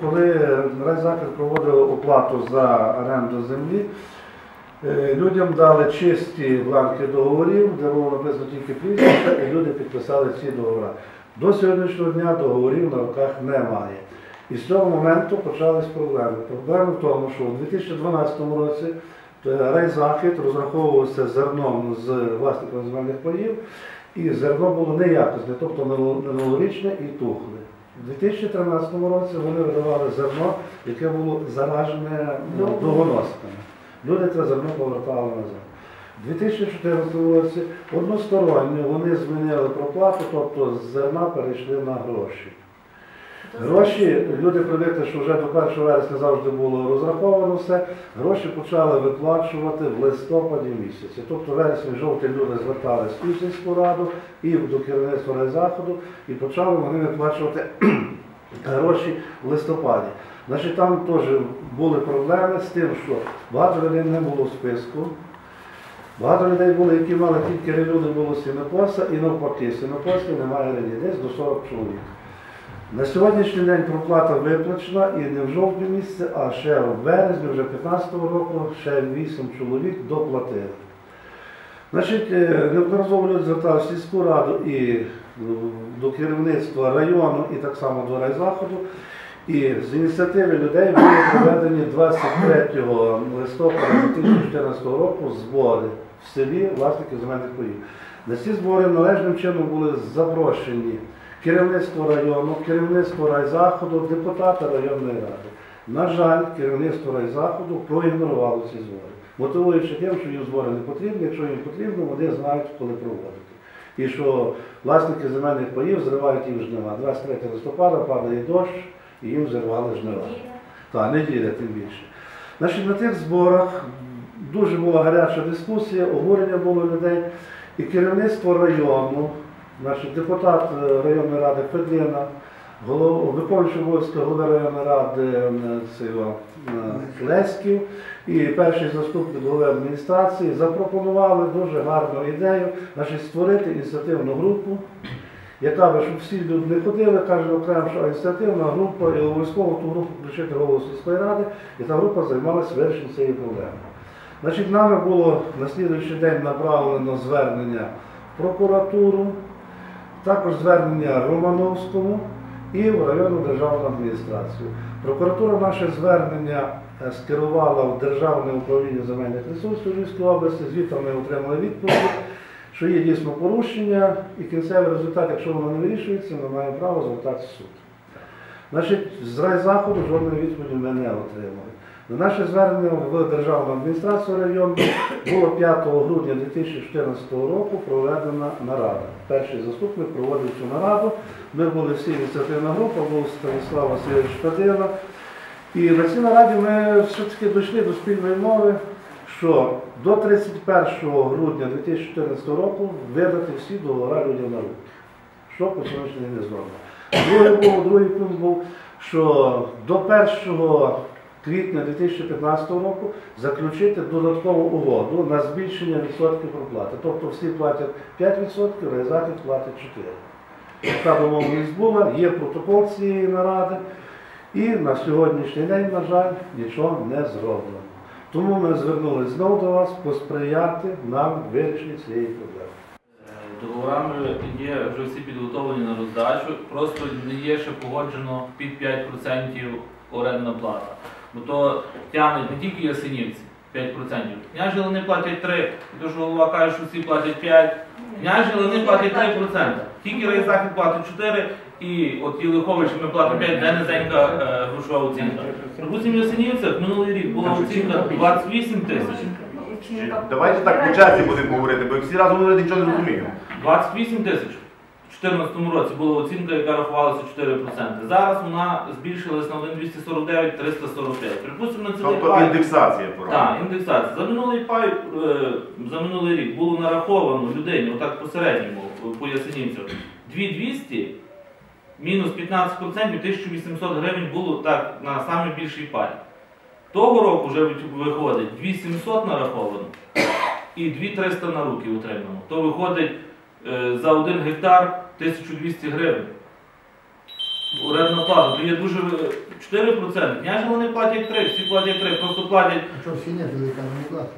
Коли райзахист проводив оплату за оренду землі, е, людям дали чисті бланки договорів, де було написано тільки прізвище, і люди підписали ці договори. До сьогоднішнього дня договорів на руках немає. І з цього моменту почались проблеми. Проблема в тому, що у 2012 році е, райзахід розраховувався зерном з власниками земельних паїв, і зерно було неякісне, тобто минулорічне і тухле. У 2013 році вони видавали зерно, яке було заражене ну, довгоносками. Люди це зерно повертали назад. У 2014 році односторонньо вони змінили проплату, тобто з зерна перейшли на гроші. Гроші, люди привикли, що вже до 1 вересня завжди було розраховано все. Гроші почали виплачувати в листопаді місяці. Тобто вересень, жовтий люди зверталися і в сільську раду, і до керівництва райзаходу, і почали вони виплачувати гроші в листопаді. Значить, там теж були проблеми з тим, що багато людей не було в списку. Багато людей було, які мали тільки люди було сінокоса, і навпаки, сінокосів немає людей, десь до 40 чоловік. На сьогоднішній день проплата виплачена і не в жовтні місяці, а ще в березні, вже 15-го року, ще 8 чоловік доплатили. Значить, е, неодноразово люди зверталися сільську раду і ну, до керівництва району, і так само до райзаходу. І з ініціативи людей були проведені 23 листопада 2014 року збори в селі власників земельних поїв. На ці збори належним чином були запрошені керівництво району, керівництво райзаходу, депутати районної ради. На жаль, керівництво райзаходу проігнорувало ці збори, мотивуючи тим, що їм збори не потрібні, якщо їм потрібно, вони знають, коли проводити. І що власники земельних паїв зривають їм жнива. 23 листопада падає дощ і їм зірвали жнива. Так, неділя тим більше. Значить, на тих зборах дуже була гаряча дискусія, обурення було людей. І керівництво району, значить, депутат е, районної ради Федліна, виконуючий обов'язки голови районної ради е, цього, е, Леськів і перший заступник голови адміністрації запропонували дуже гарну ідею значить, створити ініціативну групу, яка би, щоб всі люди не ходили, каже окремо, що ініціативна група і обов'язково ту групу включити голову сільської ради, і та група займалася вирішенням цієї проблеми. Значить, нами було на слідуючий день направлено звернення в прокуратуру, також звернення Романовському і в районну державну адміністрацію. Прокуратура наше звернення е, скерувала в Державне управління земельних ресурсів Львівської області, звідти ми отримали відповідь, що є дійсно порушення, і кінцевий результат, якщо воно не вирішується, ми маємо право звертатися в суд. Значить, з райзаходу жодної відповіді ми не отримали. На наше звернення в Державну адміністрацію району було 5 грудня 2014 року проведена нарада. Перший заступник проводив цю нараду. Ми були всі ініціативна група, був Станіслав Васильович Фадина. І на цій нараді ми все-таки дійшли до спільної мови, що до 31 грудня 2014 року видати всі договори людям на руки. Що по сьогоднішній не зроблено. Другий був, другий пункт був, що до 1 квітня 2015 року заключити додаткову угоду на збільшення відсотків проплати. Тобто всі платять 5%, реалізація платить 4%. Така домовленість була, є протокол цієї наради, і на сьогоднішній день, на жаль, нічого не зроблено. Тому ми звернулися знову до вас посприяти нам вирішенні цієї проблеми. Договорами є вже всі підготовлені на роздачу, просто не є ще погоджено під 5% орендна плата. Бо то тягнуть не тільки ясенівці 5%. Княжі Лани платять 3%, і то ж голова каже, що всі платять 5%. Княжі платять 3%. Тільки райзахід платить 4%, і от Єлихович ми платимо 5%, де низенька е, грошова оцінка. Припустимо, в Ясенівцях минулий рік була оцінка 28 тисяч. Давайте так по часі будемо говорити, бо всі разом говорити нічого не розуміємо. 28 тисяч. У 2014 році була оцінка, яка рахувалася 4%. Зараз вона збільшилась на 1,249 345. Припустимо, на цілий Тобто пай. індексація. Так, індексація. За минулий пай, е, за минулий рік було нараховано людині, отак посередньому, по Ясенівцю, 2200, мінус 15%, 1800 гривень було так на найбільший пай. Того року вже виходить 2700 нараховано і 2300 на руки утримано. То виходить е, за один гектар 1200 гривень. орендна плата, то є дуже 4%. Княжі вони платять 3, всі платять 3, просто платять. А що всі не велика не платить?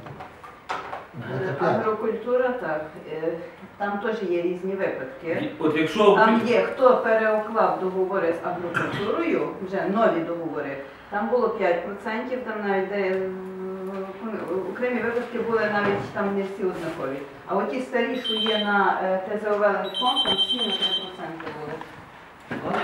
Е, Агрокультура, так. е, Там теж є різні випадки. От якщо Там є, хто переуклав договори з агрокультурою, вже нові договори, там було 5%, там навіть де е, окремі випадки були навіть там не всі однакові. А от ті старі, що є на е, ТЗОВ фонд, там всі на 3% були. вони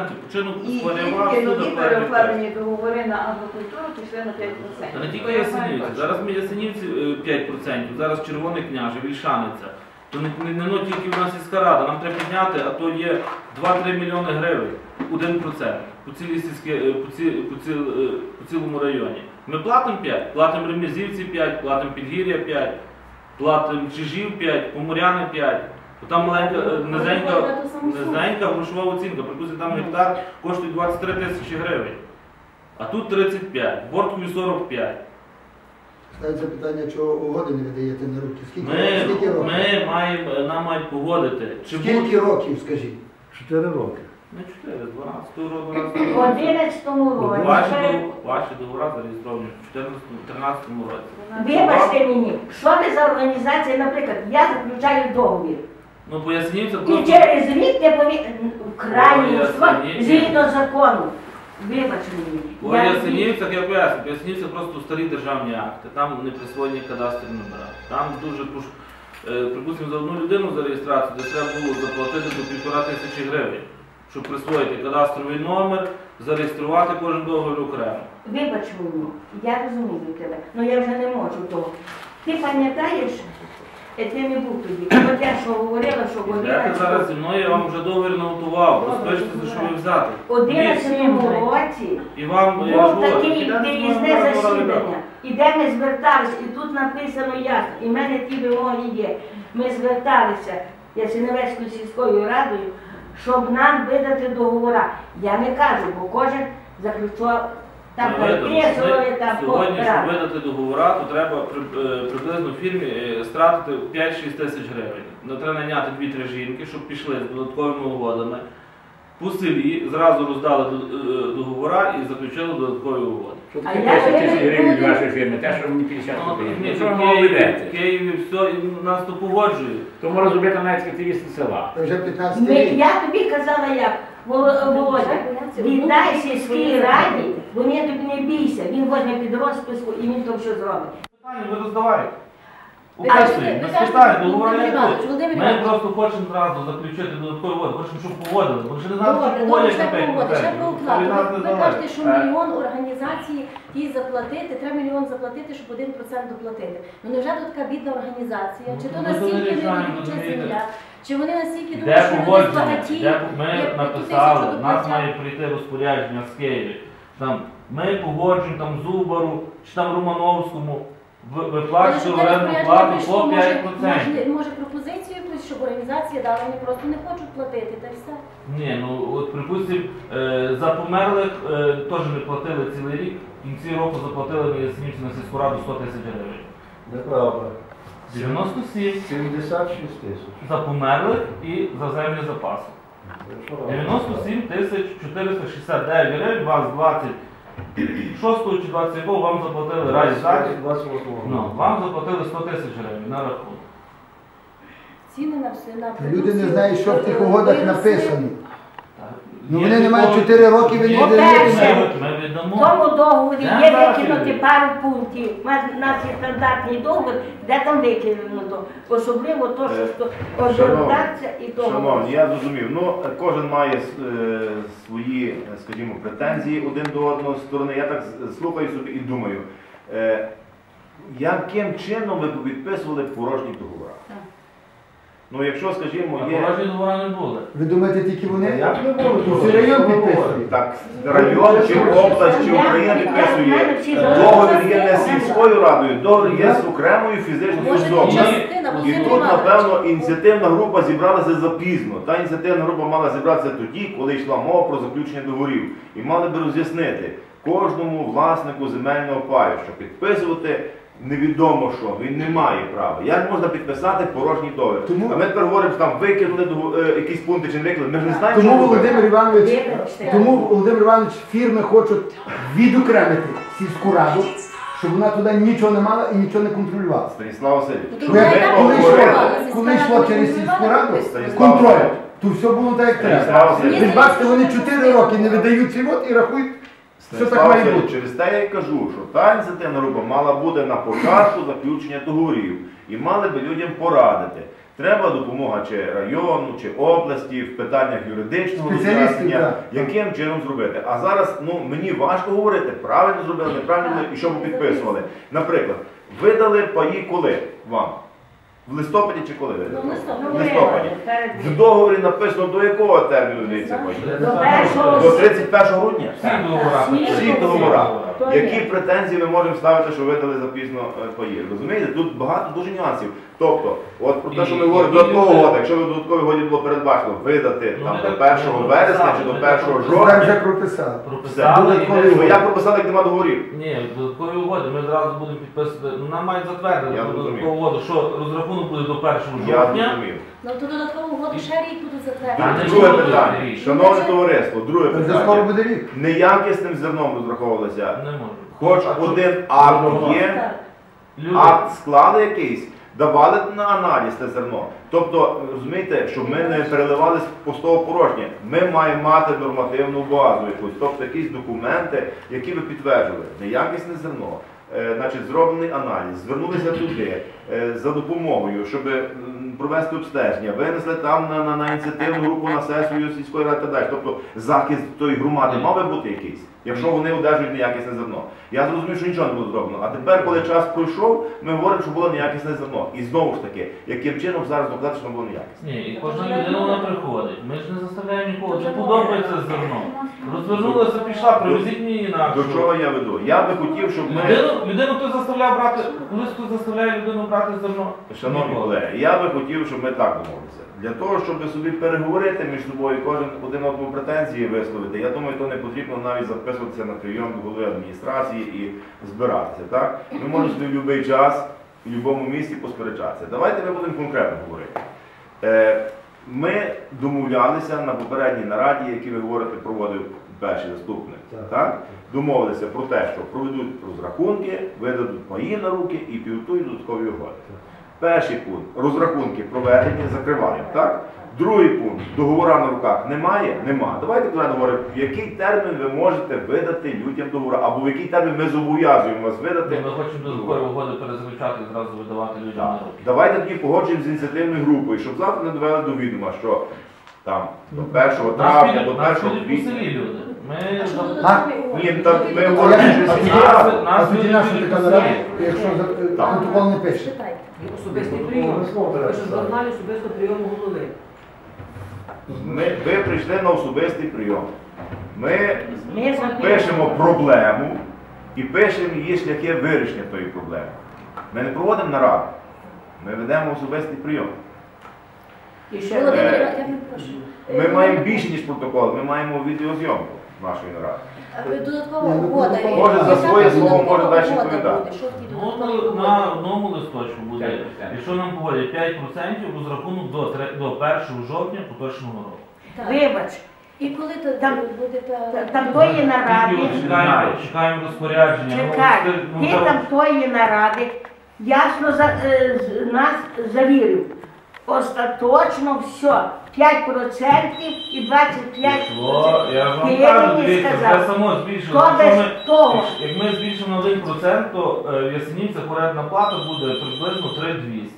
3%, починок І тільки нові сюди переукладені договори на агрокультуру пішли на 5%. Та не тільки Ясенівці. Зараз ми Ясенівці е, 5%, зараз Червоний княже, Вільшаниця. То не, не, не ну, тільки в нас сільська рада, нам треба підняти, а то є 2-3 мільйони гривень, 1% по, цілій сільській, е, по, ці, по, ціл, е, по цілому районі. Ми платимо 5, платимо Ремезівці 5, платимо Підгір'я 5, платимо Чижів 5, Поморяни 5. Бо Там маленька, е, низенька, низенька грошова оцінка, припустимо, там гектар коштує 23 тисячі гривень. А тут 35, борткові 45. Ставиться питання, чого угоди не видаєте на руки. Скільки, Ми, скільки років? ми маємо, нам мають погодити. Чи Скільки років, скажіть? 4 роки. Не 4, 12 року. В 11 році. Ваші, ваші договори зареєстровані в 2014 році. Вибачте мені, що ви за організація, наприклад, я заключаю договір. Ну, пояснівся І просто. через рік я в крайній згідно закону. Вибач мені. Я- Ясенівцях, я поясню, пояснівся просто старі державні акти, там не присвоєні кадастрові номера. Там дуже пуш... е, припустимо, за одну людину за реєстрацію, де треба було заплатити до півтора тисячі гривень, щоб присвоїти кадастровий номер, зареєструвати кожен договір окремо. Вибач мені, я розумію тебе, але я вже не можу того. Ти пам'ятаєш, е, ти не був тоді, от я що говорила, що в Йдете зараз зі 11 мною, я вам вже договір наготував, Добре, розпишете, за що ви взяти. 11 році І вам, я ж був говорю, таке підете зі мною виїзне на засідання, і де ми зверталися, і тут написано ясно, і в мене ті вимоги є. Ми зверталися Ясиневецькою сільською радою, щоб нам видати договора. Я не кажу, бо кожен заключав там переписували, там Сьогодні, щоб видати договора, то треба е, приблизно фірмі е, стратити 5-6 тисяч гривень. Ну, треба наняти 2-3 жінки, щоб пішли з додатковими угодами. По селі зразу роздали е, і заключили додаткові угоди. А таке я 10 тисяч гривень від вашої фірми, те, що мені 50 Ну, копійок. Ну, що ви мало Києві, в? Києві все, і нас то погоджує. То може зробити навіть активісти села. Вже 15 Ми, рік. я тобі казала як, Воло- Володя, віддай сільській раді, вони тобі не бійся, він возьме під розписку і він то що зробить. Питання ви роздавайте. Не Ми просто хочемо зразу заключити додаткові угоди, хочемо, щоб погодили, бо ще не знаємо, що погодять на 5 про оплату. Ви, кажете, що Е, мільйон організації їй заплатити, треба мільйон заплатити, щоб 1% доплатити. Ну невже то така бідна організація? Чи то Ну, настільки не земля? Чи вони настільки думають, що вони збагаті? Ми написали, в нас має прийти розпорядження з Києві. Ми погоджуємо там Зубару чи там Романовському ви- Але виплачувати орендну плату по 5%. може, може пропозицію якусь, щоб організація дала, вони просто не хочуть платити, та й все. Ні, ну от припустимо, е, за померлих е, теж не платили цілий рік. В кінці року заплатили Ясенівці на сільську раду 100 тисяч гривень. Неправда. 97 76 тисяч. за померлих і за землі запасу. Що 97 тисяч 469 гривень, вас 26 чи 20 вам заплатили разі. 28 Ну, вам заплатили 100 тисяч гривень на рахунок. Ціни на все на Люди не знають, що в тих е, угодах написано. Ну, вони не мають такого- 4 роки, ви не даєте. Ми В тому договорі є викинути пару пунктів. У нас- є стандартний договір, де там викинуто. Особливо то, що що ординація і договір. Шановні, я зрозумів. Ну, е, кожен має е, свої, е, скажімо, претензії один до одного сторони. Я так з- слухаю собі і думаю, е, яким чином ви підписували порожні договори? Ну, якщо, скажімо, А є. порожні договори не були. Ви думаєте, тільки вони? Як не було То всі район підписує. Так, район чи область, чи Україна підписує. Договір є не сільською радою, договір є з окремою фізичною особою. І тут, напевно, ініціативна група зібралася запізно. Та ініціативна група мала зібратися тоді, коли йшла мова про заключення договорів. І мали би роз'яснити кожному власнику земельного паю, що підписувати невідомо що, він не має права. Як можна підписати порожній договір? Тому- А ми тепер говоримо, що там викинули догу- е, якісь пункти чи не викинули. Ми ж не знаємо, Тому що робити. Володимир Іванович, Вибачте. тому Володимир Іванович фірми хочуть відокремити сільську раду, щоб вона туди нічого не мала і нічого не контролювала. Станіслав Васильович, Ну, щоб ми я так Коли йшло, поговорили. коли йшло через сільську раду, контроль, то все було так, як Станіслав треба. Васильович. Ви бачите, вони 4 роки не видають цей от і рахують, що так має бути. через те я й кажу, що та ініціативна група мала бути на початку заключення договорів і мали би людям порадити. Треба допомога чи району, чи області в питаннях юридичного так. яким чином зробити. А зараз ну мені важко говорити, правильно зробили, неправильно зробили, і що ви підписували. Наприклад, видали паї коли вам? В листопаді чи коли видали? Ну, в листопаді. В листопаді. В договорі написано до якого терміну йдеться паї? До 31 грудня? Всі договора. Всі Всі договора. То є. Які претензії ми можемо ставити, що видали запізно е, паї? Розумієте? Тут багато дуже нюансів. Тобто, от про те, що ми говоримо, додаткового года, якщо в додатковій годі було передбачено видати Ну, там до 1 вересня чи до 1 так Там вже жовтня, прописали. Прописали додаткові Ну, як нема договорів? Ні, додаткові угоди ми зразу будемо підписувати. Ну, нам мають затвердити Я додаткову угоду, що розрахунок буде до 1 Я жовтня. зрозумів. Ну то додаткову угоду ще рік будуть затверджені. не Друге питання. Шановне товариство, друге Вже скоро питання. буде рік. Неякісним зерном розраховувалося. Не можу. Хоч один акт є, Так. Люди, акт склали якийсь, давали на аналіз те зерно. Тобто, розумієте, щоб ми не переливали з пустого порожнє, ми маємо мати нормативну базу якусь, тобто якісь документи, які би підтверджували неякісне зерно. е, Значить, зроблений аналіз, звернулися туди е, за допомогою, щоб провести обстеження, винесли там на, на, на ініціативну групу на сесію сільської ради та далі. Тобто захист тої громади мав би бути якийсь, якщо вони одержують неякісне зерно. Я зрозумів, що нічого не було зроблено. А тепер, коли час пройшов, ми говоримо, що було неякісне зерно. І знову ж таки, яким чином зараз доказати, що воно було неякісне? Ні, і кожна людина вона приходить. Ми ж не заставляємо нікого. Чи подобається зерно? Розвернулася, пішла, привезіть мені інакше. До чого я веду? Я би хотів, щоб ми. Людину, людину хто заставляв брати, колись хто заставляє людину брати зерно? Шановні колеги, я би хотів, щоб ми так домовилися. Для того, щоб собі переговорити між собою, кожен один одному претензії висловити, я думаю, то не потрібно навіть записуватися на прийом до голови адміністрації і збиратися. Так? Ми можемо собі в будь-який час в будь-якому місці посперечатися. Давайте ми будемо конкретно говорити. Е, Ми домовлялися на попередній нараді, які ви говорите, проводив перший заступник. Так. Так? Домовилися про те, що проведуть розрахунки, видадуть паї на руки і підготують додаткові угоди. Перший пункт розрахунки проведені, закриваємо. Так? Другий пункт договора на руках немає? Нема. Давайте тоді говоримо, в який термін ви можете видати людям договора, або в який термін ми зобов'язуємо вас видати. Ми хочемо додаткові угоди перезаключати і зразу видавати людям на руки. Давайте тоді погоджуємо з ініціативною групою, щоб завтра не довели до відома, що там до 1 травня, до 1 квітня. люди. Ми? Ні, так ми говоримо, що угоди? сільська рада. Нас А тоді люди наша підуть така по нарада, Особистий прийом. Пише журналі особисто прийому голови. Ми, ви прийшли на особистий прийом. Ми Ми пишемо проблему і пишемо її шляхи вирішення тої проблеми. Ми не проводимо нараду, ми ведемо особистий прийом. І ще Володимир, Е, я перепрошую. Ми маємо більше, ніж протокол, ми маємо відеозйомку нашої наради. Е, Додаткова ну, угода. Може, за своє слово може далі відповідати. Ну, на, одному листочку буде. Якщо нам погодять 5% розрахунок до, до 1 жовтня поточного року. Вибач, І коли то Там- буде та... та- там тої наради. Чекаємо, чекаємо розпорядження. Ну, Чекай, ну, ти там тої наради ясно за, е, нас завірив. Остаточно все. 5% і 25%. Пішло, я ж вам кажу, дивіться, сказав. само збільшило. То без того. як ми збільшимо на 1%, то е, в Ясенівцях орендна плата буде приблизно 3200.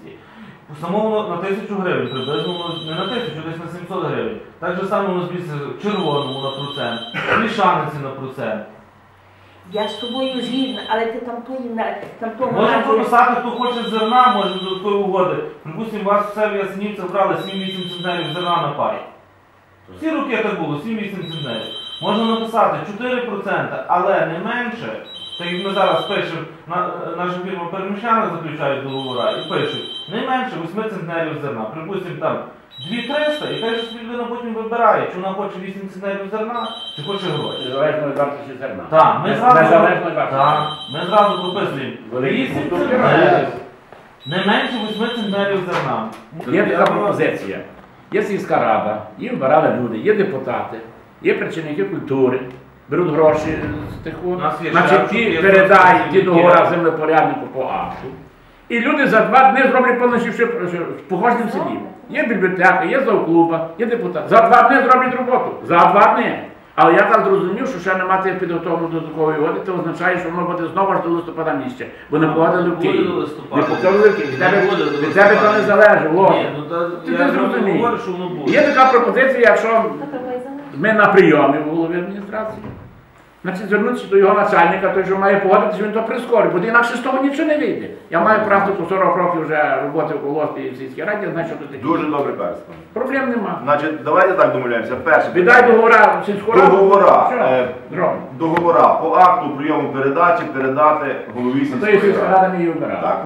Самому на 1000 гривень, приблизно воно не на 1000, десь на 700 гривень. Так же само воно збільшиться в червоному на процент, в Мішаниці на процент. Я з тобою згідна, але ти там тої на там того Можна прописати, хто хоче зерна, може додаткові угоди. Припустимо, вас все в Ясенівцях брали 7-8 центнерів зерна на пай. Всі роки так було, 7-8 центнерів. Можна написати 4%, але не менше. Так як ми зараз пишемо, на, наша фірма переміщана заключають договори і пишуть не менше 8 центнерів зерна. Припустимо, там 2-300, і хай же людина потім вибирає, чи вона хоче 8 центнерів зерна, чи хоче гроші. Незалежно від вартості зерна. Так, ми зразу, Незалежно від вартості. так, ми зразу прописуємо. Великі 8 культури. центнерів, не менше 8 центнерів зерна. Є така пропозиція. Є сільська рада, її вибирали люди, є депутати, є працівники культури, беруть гроші з тих У нас є значить, ті є передають ті працівники. договори землепоряднику по акту. І люди за два дні зроблять повністю що в кожному селі. Є бібліотека, є завклуба, є депутат. За два дні зроблять роботу. За два дні. Але я так зрозумів, що ще не мати підготовленої додаткової угоди, це означає, що воно буде знову аж до листопада місяця. Бо не погодили в Києві. Не погодили в Києві. Від тебе- до то не залежить, ну та Ти не буде. Є така пропозиція, якщо ми на прийомі в голові адміністрації, значить звернутися до його начальника, той, що має погодитися, він то прискорить, бо інакше з того нічого не вийде. Я маю практику 40 років вже роботи в колгоспі і в сільській раді, я знаю, що тут. Дуже добре кажете. Проблем нема. Значить, давайте так домовляємося. Перше. Віддай договора раду. Договора. Е. Договора по акту прийому передачі передати голові Ну, То сільська рада не її вибирає. Так.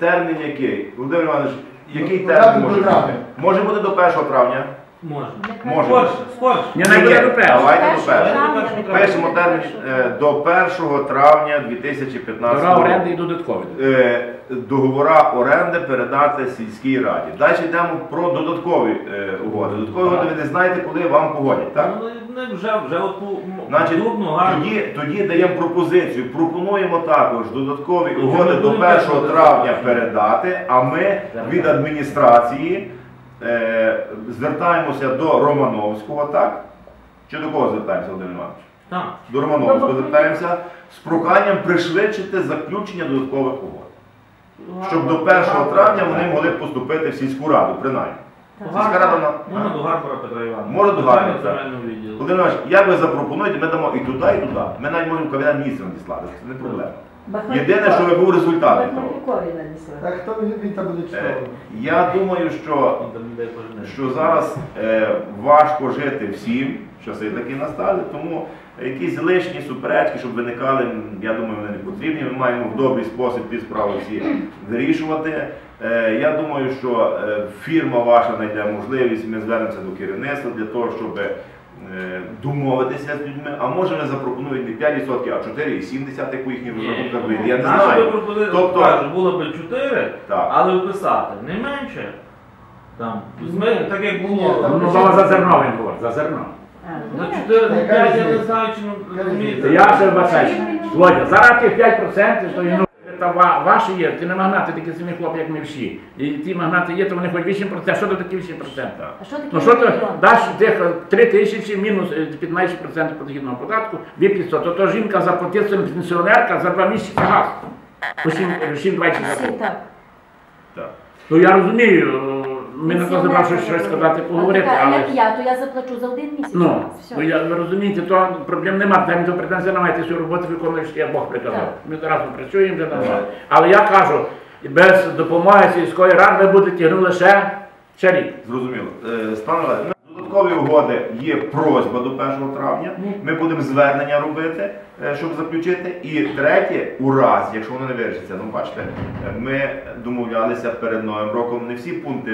Термін який? Володимир Іванович, який Ну, термін може бути? Може бути до 1 травня? Можна. Може. Скорше, скорше. Ні, не буде до першого. Давайте до Пишемо термін е, до 1 травня 2015 Договора року. оренди і додаткові. Е, Договора оренди передати сільській раді. Далі йдемо про додаткові е, угоди. Додаткові угоди ви не знаєте, коли вам погодять. Так? Ну, не вже, вже от по Значить, дубну гарно. тоді, тоді даємо пропозицію. Пропонуємо також додаткові угоди до будемо 1 травня передати, а ми від адміністрації е, звертаємося до Романовського, так? Чи до кого звертаємося, Володимир Іванович? Так. До Романовського звертаємося з проханням пришвидшити заключення додаткових угод. Щоб до 1 травня вони могли поступити в сільську раду, принаймні. Сільська рада на. Можна до Гарбара Петра Івановича. Може, до так. Володимир Іванович, як ви запропонуєте, ми дамо і туди, і туди. Ми навіть можемо кабінет міністрів надіслати, це не проблема. Єдине, що ви був результат. Так хто він, там буде Е, читати? Я думаю, що, що зараз е, важко жити всім, часи такі настали, тому якісь лишні суперечки, щоб виникали, я думаю, вони не потрібні. Ми маємо в добрий спосіб ті справи всі вирішувати. Е, Я думаю, що е, фірма ваша знайде можливість, ми звернемося до керівництва для того, щоб домовитися з людьми, а може не запропонують не 5%, а 4,7%, як у їхніх розрахунках вийде. Я не знаю. Тобто- кажу, було б 4, Так. але вписати не менше. Там, візьми, так як було. Ну, ну, за зерно він говорить, за зерно. За 4, Та за яка 5 я не знаю, чи ну, розумієте. Я ще вбачаю. Володя, зараз ті 5%, то ну, та ва- ваші є, ти не магнати, такі самі хлопці, як ми всі. І ті магнати є, то вони хоч 8%. Що то таке 8%? А що таке Ну що мільйон? даш тих 3 тисячі мінус е, 15% подохідного податку, 2500, то, то жінка заплатить своїм пенсіонерка за два місяці газ. По 7,20 Всі, років. так. Так. Ну я розумію, е, ми на то забрав щось, щось сказати, поговорити, але... як я, то я заплачу за один місяць. Ну, Все. ну я, ви розумієте, то проблем немає, там до претензій немає, ти свою роботу виконуєш, як Бог приказав. Так. Ми разом працюємо вже давно. Але я кажу, без допомоги сільської ради ви будете тягнути лише ще рік. Зрозуміло. Е, Стане додаткові угоди є просьба до 1 травня. Ми будемо звернення робити, е, щоб заключити. І третє, у разі, якщо воно не вирішиться, ну бачите, ми домовлялися перед новим роком, не всі пункти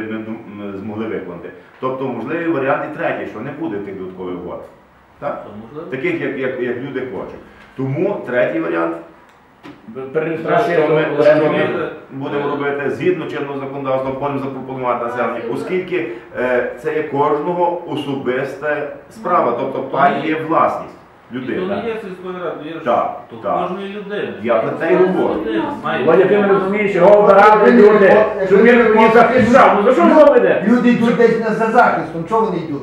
ми змогли виконати. Тобто, можливий варіант і третій, що не буде тих додаткових угод. Так? Таких, як, як, як люди хочуть. Тому третій варіант Перереєстрація що ми, що ми будемо робити згідно чинного законодавства, потім запропонувати населенню, оскільки е, це є кожного особиста справа, тобто пай є власність І то людини. не є сільської ради, є Так, то так. кожної людини. Я про те й говорю. Володя, ти не розумієш, його обирали люди, щоб він мені захищав. Ну за що ви веде? Люди йдуть десь не за захистом. Чого вони йдуть?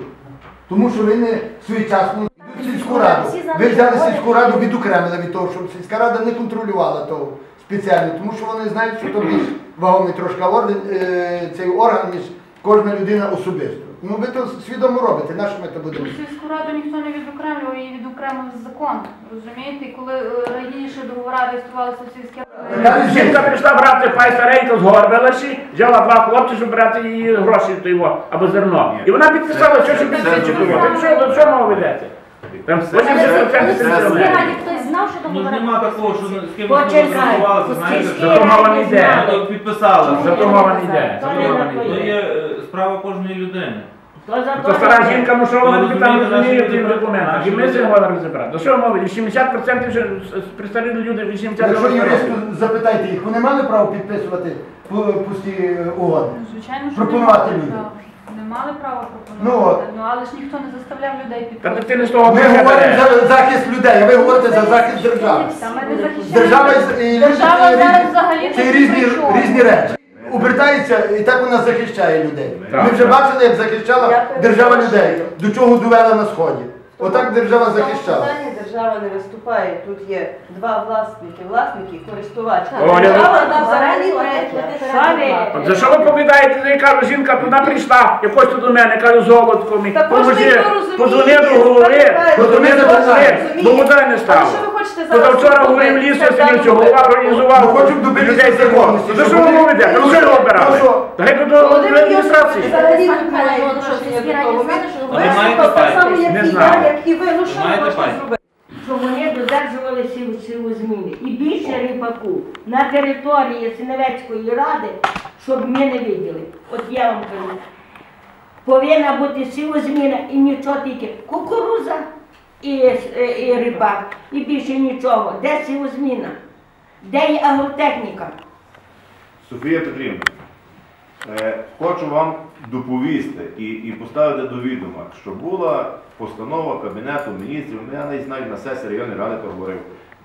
Тому що вони своєчасно йдуть в сільську раду. Ви взяли сільську раду відокремили від того, щоб сільська рада не контролювала того спеціально, тому що вони знають, що то більш вагомий трошки орден, е, цей орган, ніж кожна людина особисто. Ну ви то свідомо робите, на що ми то будемо? Сільську раду ніхто не відокремлював, її відокремив закон. Розумієте, І коли е, раніше договори реєструвалися в сільській раді. Жінка прийшла брати пай старенька з горбелаші, взяла два хлопці, щоб брати її гроші то його, або зерно. І вона підписала, що ще Це- це підсичити. що, до чого мова ведеться? Там Це- 80% це- Але в це- сільській це- раді хтось знав, що Ну нема такого, що з кимось не Почекай, розрахувалися, знаєте, за Зато мова не йде. то підписали. Зато мова не йде. То Зато мова на не То є е, справа кожної людини. То за То стара жінка, ну що вона Ви тобі там розуміє в тих документах? І ми це говоримо розібрати. То що мовить? 70% вже пристарілі люди 80 Якщо років. юристу запитайте їх, вони мали право підписувати пу- пусті е, угоди? Звичайно, що Пропонувати не людям. Не мали права Ну, пропонувати. Ну, але ж ніхто не заставляв людей Та ти не того Ми говоримо за захист людей, а ви говорите за захист держави. Та ми не. Держава і- люди Держава це зараз різні- взагалі це різні, різні речі. Обертається і так вона захищає людей. Так, Ми вже так. бачили, як захищала держава людей, до чого довела на сході. Отак держава захищала. Держава не виступає. Тут є два власники, власник і користувач. Оля, Держава ну, дав взагалі. От за що ви повідаєте, я кажу, жінка туди прийшла, і хоче до мене, кажу, золотко мій, Та кожен поможи, хто розуміє, подзвони до голови, подзвони до голови, розуміє. бо вода не А стало. що ви хочете зараз? Позавчора зробити? говорив ліс, я сидів, що голова Ми організував хочемо добитися людей законності, законності. За щоб що ви вони- мовите? Ну, що обирали? Ну, що? Та геть до адміністрації. Взагалі тут немає що відношення до того. що Ви ви маєте виступав так само, як і я, як і ви. Ну що ви маєте хочете зробити? Щоб вони додержували силу, зміни. І більше ріпаку на території Синевецької ради, щоб ми не виділи. От я вам кажу. Повинна бути силозміна і нічого тільки кукуруза і, і, і рибак, і більше нічого. Де силозміна? Де є агротехніка? Софія Петрівна, е, хочу вам доповісти і, і поставити до відома, що була постанова Кабінету міністрів, ну, я навіть навіть на сесії районної ради то говорив,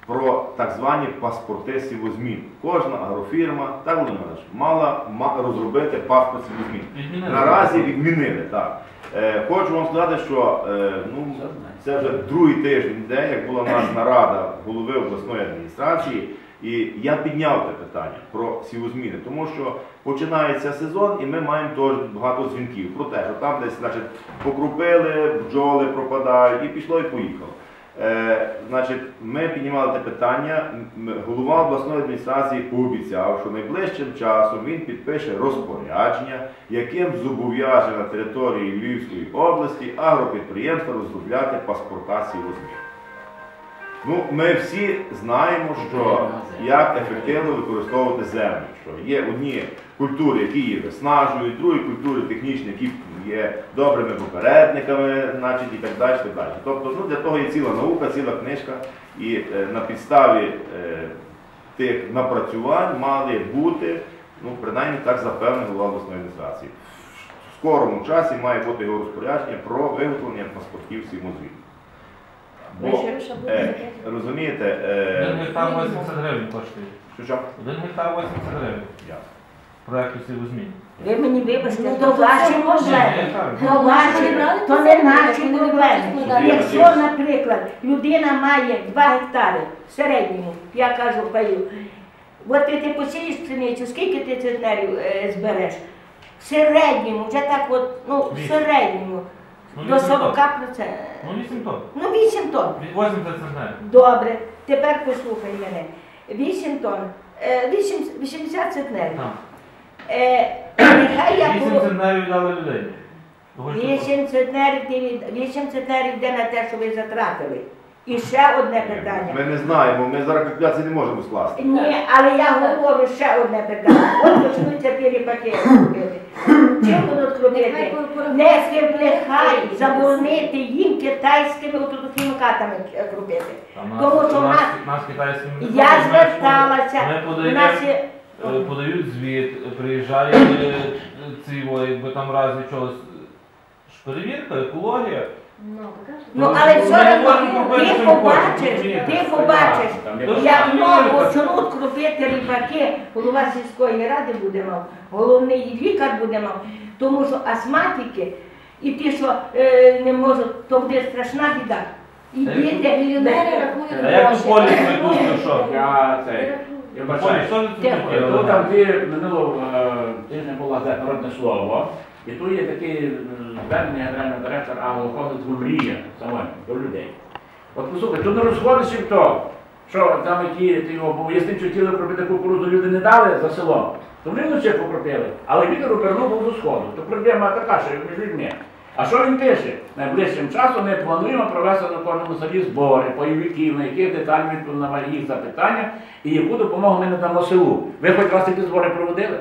про так звані паспорти сівозмін. Кожна агрофірма, так Володимир мала ма- розробити паспорт сівозмін. Наразі відмінили, так. Е, хочу вам сказати, що е, ну, це вже другий тиждень йде, як була в нас нарада голови обласної адміністрації, і я підняв те питання про сівозміни, тому що починається сезон і ми маємо теж багато дзвінків про те, що там десь значить, покрупили, бджоли пропадають, і пішло і поїхало. Е, значить, ми піднімали те питання. Голова обласної адміністрації пообіцяв, що найближчим часом він підпише розпорядження, яким зобов'яже на території Львівської області агропідприємства розробляти паспорта сівозмін. Ну, ми всі знаємо, що як ефективно використовувати землю. Що є одні культури, які її виснажують, другі культури технічні, які є добрими попередниками, значить, і так далі. Так далі. Тобто ну, для того є ціла наука, ціла книжка, і е, на підставі е, тих напрацювань мали бути, ну, принаймні так запевнив голова обласної адміністрації. В скорому часі має бути його розпорядження про виготовлення паспортів сімозвіту. Бо, е, розумієте, Один е, гектар 80 гривень коштує. що що? Один гектар 80 гривень. Ясно. Проекту сівозмін. Ви мені вибачте, Ну, то ваші проблеми. То ваші, то не наші проблеми. Якщо, наприклад, людина має 2 гектари в середньому, я кажу паю, от ти, ти посієш пшеницю, скільки ти центнерів е, збереш? В середньому, вже так от, ну, в середньому, до 8 40%. Ну 8 тонн. Ну, 8 тонн. Від 80 центнерів. Добре, тепер послухай мене. 8 тонн, е, 8, 80 центнерів. Так. Е, Нехай я 8 було... центнерів віддали людей. Того, що- Вісім центнерів, ти від- вісім центнерів йде на те, що ви затратили. І ще одне питання. Ми не знаємо, ми зараз калькуляції не можемо скласти. Ні, але я говорю ще одне питання. От почнуться перепаки робити. Чим будуть по- Не нехай заборонити їм китайськими хімікатами робити. Тому що в нас, нас нас китайськими я зверталася, Ми у нас є е, подають звіт, приїжджає е, ці, о, якби там разі чогось. Перевірка, екологія. Ну. Ну, Ну, але ми все одно ти що побачиш, ти побачиш, То як перевірка? почнуть крупити ріпаки, голова сільської ради буде мав, головний лікар буде мав, тому що астматики і ті, що е, не можуть, то буде страшна біда. І Та діти, Мільйонери А рахують як у гроші. полі знайдуть, то що? Я цей. Я Полі, бачаю. що ж тут там ти минулого е, тижня була газета народне слово, і тут є таке е, звернення генерального директора агрохолдингу мрія саме до людей. От послухай, тут не розходиться в то, що ти його пояснив, що хотіли пробити кукурудзу, люди не дали за село. То вони вночі покропили, але вітер обернув був до сходу. То проблема така, що між людьми. А що він пише? Найближчим часом ми плануємо провести на кожному селі збори бойовиків, на яких деталь відповідь на їх запитання і яку допомогу ми надамо селу. Ви хоч раз такі збори проводили?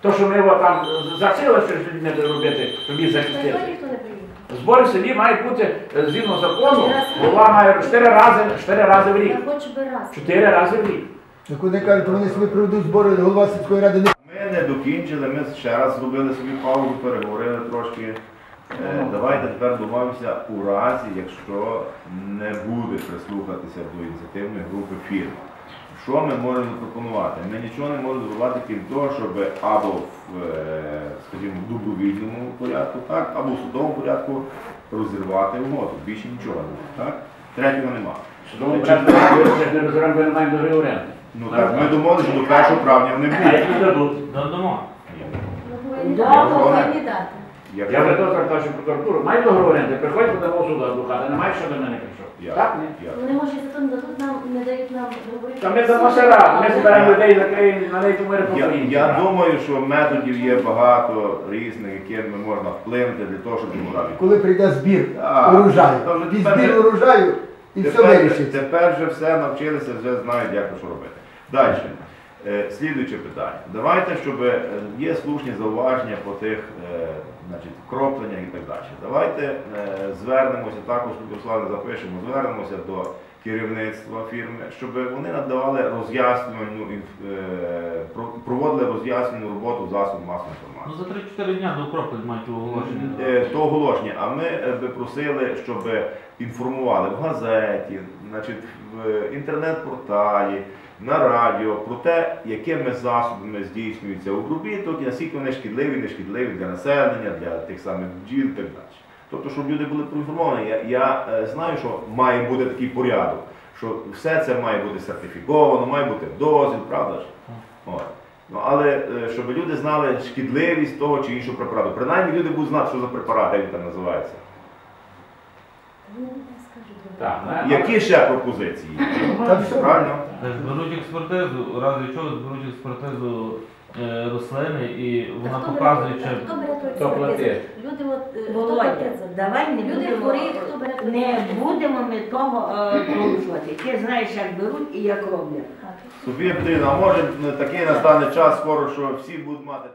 То, що ми його там засили, що ж не робити, щоб їх захистити. Збори в селі мають бути е, згідно закону, голова має чотири рази, чотири рази в рік. Чотири рази в рік. Як вони кажуть, вони собі проведуть збори, голова сільської ради не Ми не докінчили, ми ще раз зробили собі паузу, переговорили трошки. Е, Давайте тепер домовимося у разі, якщо не буде прислухатися до ініціативної групи фірм. Що ми можемо запропонувати? Ми нічого не можемо зробити, крім того, щоб або в, е, скажімо, в добровільному порядку, так, або в судовому порядку розірвати угоду. Більше нічого немає. Так? Третього немає. Судовому порядку ми не не маємо договір оренди. Ну так, ми домовилися, що до 1 травня не А буде. не. Ну, повинні Добре. дати, Якщо- Я вже то звертався в прокуратуру. Має договір оренди, приходь, подамо в суд адвоката, немає, що до мене прийшов. Так, ні? Вони може зато не дадуть нам, не дають нам говорити. Та ми дамо ще ми збираємо людей, закриємо на неї помири по Я, я думаю, що методів є багато різних, якими можна вплинути для того, щоб демографію. коли прийде збір Так. урожаю. Та І тепер збір урожаю, і все Тепер, вирішиться. тепер вже все навчилися, вже знають, як що робити. Далі. Е, Слідуюче питання. Давайте, щоб е, є слушні зауваження по тих е, значить, кропленнях і так далі. Давайте звернемося, також Руслане запишемо, звернемося до керівництва фірми, щоб вони надавали роз'яснювальну проводили роз'яснювальну роботу засобів масової інформації. Ну за 3-4 дня до Укропи мають оголошення. То оголошення, а ми би просили, щоб інформували в газеті, значить, в інтернет-порталі, на радіо про те, якими засобами здійснюється обробіток і наскільки вони шкідливі, не шкідливі для населення, для тих самих бджіл і так далі. Тобто, щоб люди були проінформовані. Я, я е, знаю, що має бути такий порядок, що все це має бути сертифіковано, має бути дозвіл, правда ж? От. Ну, але е, щоб люди знали шкідливість того чи іншого препарату. Принаймні люди будуть знати, що за препарат, як він там називається. Так. Які ще пропозиції? Та все. Правильно? Зберуть експертизу, разі чого зберуть експертизу е, рослини і вона Хто показує, бере- чи Хто бере ту Хто експертизу? платить? Люди от, е, хто Володя, платить за це? давай не Люди будемо, хворіють, хто бере ту не експертизу? будемо ми того е, порушувати. Ти знаєш, як беруть і як роблять. А, то а може такий настане час скоро, що всі будуть мати.